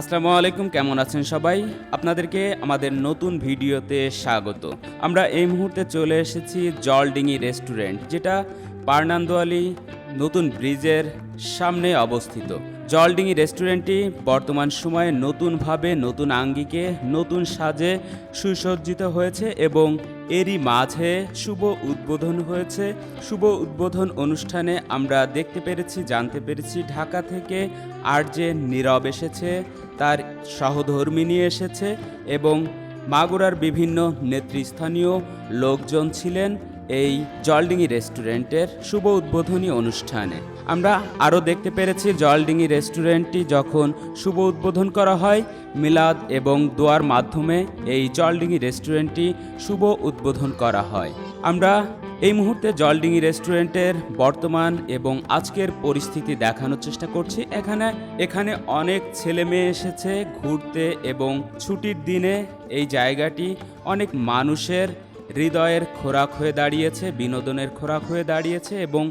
আসসালামু আলাইকুম, কেমন আছেন সবাই? আপনাদেরকে আমাদের নতুন ভিডিওতে স্বাগত। আমরা এই মুহূর্তে চলে এসেছি জলডিঙি রেস্টুরেন্ট, যেটা পার্নান্দোয়ালি নতুন ব্রিজের সামনে অবস্থিত। জলডিঙি রেস্টুরেন্টটি বর্তমান সময়ে নতুনভাবে নতুন আঙ্গিকে, নতুন সাজে সুসজ্জিত হয়েছে এবং এরই মাঝে শুভ উদ্বোধন হয়েছে। শুভ উদ্বোধন অনুষ্ঠানে আমরা দেখতে পেরেছি, জানতে পেরেছি ঢাকা থেকে আর যে নীরব এসেছে, তার সহধর্মী নিয়ে এসেছে এবং মাগুরার বিভিন্ন নেতৃস্থানীয় লোকজন ছিলেন। এই জলডিঙি রেস্টুরেন্টের শুভ উদ্বোধনী অনুষ্ঠানে। আমরা আরও দেখতে পেরেছি জলডিঙি রেস্টুরেন্টটি যখন শুভ উদ্বোধন করা হয়, মিলাদ এবং দোয়ার মাধ্যমে এই জলডিঙি রেস্টুরেন্টটি শুভ উদ্বোধন করা হয়। আমরা এই মুহূর্তে জলডিঙি রেস্টুরেন্টের বর্তমান এবং আজকের পরিস্থিতি দেখানোর চেষ্টা করছি। এখানে এখানে অনেক ছেলে মেয়ে এসেছে ঘুরতে এবং ছুটির দিনে এই জায়গাটি অনেক মানুষের হৃদয়ের খোরাক হয়ে দাঁড়িয়েছে, বিনোদনের খোরাক হয়ে দাঁড়িয়েছে এবং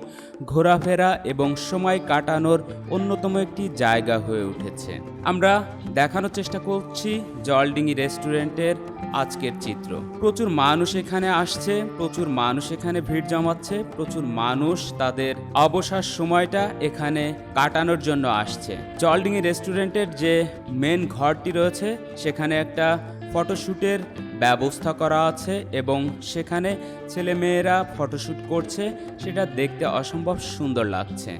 ঘোরাফেরা এবং সময় কাটানোর অন্যতম একটি জায়গা হয়ে উঠেছে। আমরা দেখানোর চেষ্টা করছি জলডিঙি রেস্টুরেন্টের আজকের চিত্র। প্রচুর মানুষ এখানে আসছে, প্রচুর মানুষ এখানে ভিড় জমাচ্ছে, প্রচুর মানুষ তাদের অবসর সময়টা এখানে কাটানোর জন্য আসছে। জলডিঙি রেস্টুরেন্টের যে মেন ঘরটি রয়েছে, সেখানে একটা ফটোশ্যুটের ব্যবস্থা করা আছে এবং সেখানে ছেলেমেয়েরা ফটোশ্যুট করছে, সেটা দেখতে অসম্ভব সুন্দর লাগছে।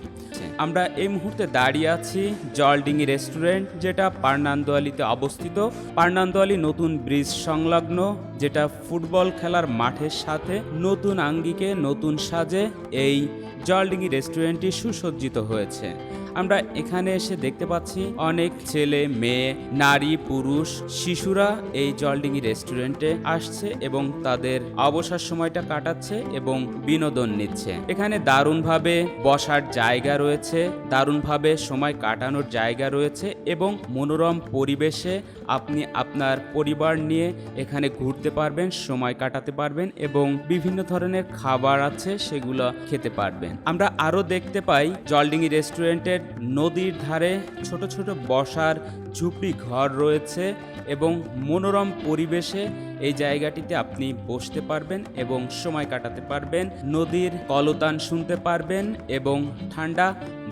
আমরা এই মুহূর্তে দাঁড়িয়ে আছি জলডিঙি রেস্টুরেন্ট, যেটা পার্নান্দোয়ালিতে অবস্থিত। পার্নান্দোয়ালি নতুন ব্রিজ সংলগ্ন, যেটা ফুটবল খেলার মাঠের সাথে নতুন আঙ্গিকে নতুন সাজে এই জলডিঙি রেস্টুরেন্টটি সুসজ্জিত হয়েছে। আমরা এখানে এসে দেখতে পাচ্ছি অনেক ছেলে, মেয়ে, নারী, পুরুষ, শিশুরা এই জলডিঙি রেস্টুরেন্টে আসছে এবং তাদের অবসর সময়টা কাটাচ্ছে এবং বিনোদন নিচ্ছে। এখানে দারুণভাবে বসার জায়গা রয়েছে, দারুণভাবে সময় কাটানোর জায়গা রয়েছে এবং মনোরম পরিবেশে আপনি আপনার পরিবার নিয়ে এখানে ঘুরতে পারবেন, সময় কাটাতে পারবেন এবং বিভিন্ন ধরনের খাবার আছে সেগুলো খেতে পারবেন। আমরা আরও দেখতে পাই জলডিঙি রেস্টুরেন্টের নদীর ধারে ছোট ছোট বসার ঝুপড়ি ঘর রয়েছে এবং মনোরম পরিবেশে এই জায়গাটিতে আপনি বসতে পারবেন এবং সময় কাটাতে পারবেন। নদীর কলতান শুনতে পারবেন এবং ঠান্ডা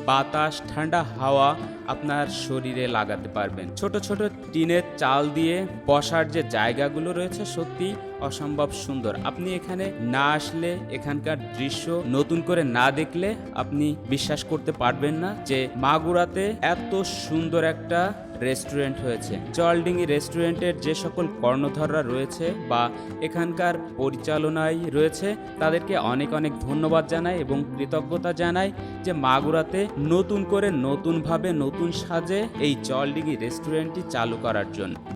বাতাস, ঠান্ডা হাওয়া আপনার শরীরে লাগাতে পারবেন। ছোট ছোট টিনের চাল দিয়ে বসার যে জায়গাগুলো রয়েছে সত্যি অসম্ভব সুন্দর। আপনি এখানে না আসলে এখানকার দৃশ্য নতুন করে না দেখলে আপনি বিশ্বাস করতে পারবেন না যে মাগুরাতে এত সুন্দর একটা রেস্টুরেন্ট হয়েছে। জলডিঙি রেস্টুরেন্টের যে সকল কর্ণধররা রয়েছে বা এখানকার পরিচালনায় রয়েছে, তাদেরকে অনেক অনেক ধন্যবাদ জানাই এবং কৃতজ্ঞতা জানাই যে মাগুরাতে নতুন করে নতুনভাবে নতুন সাজে এই জলডিঙি রেস্টুরেন্টটি চালু করার জন্য।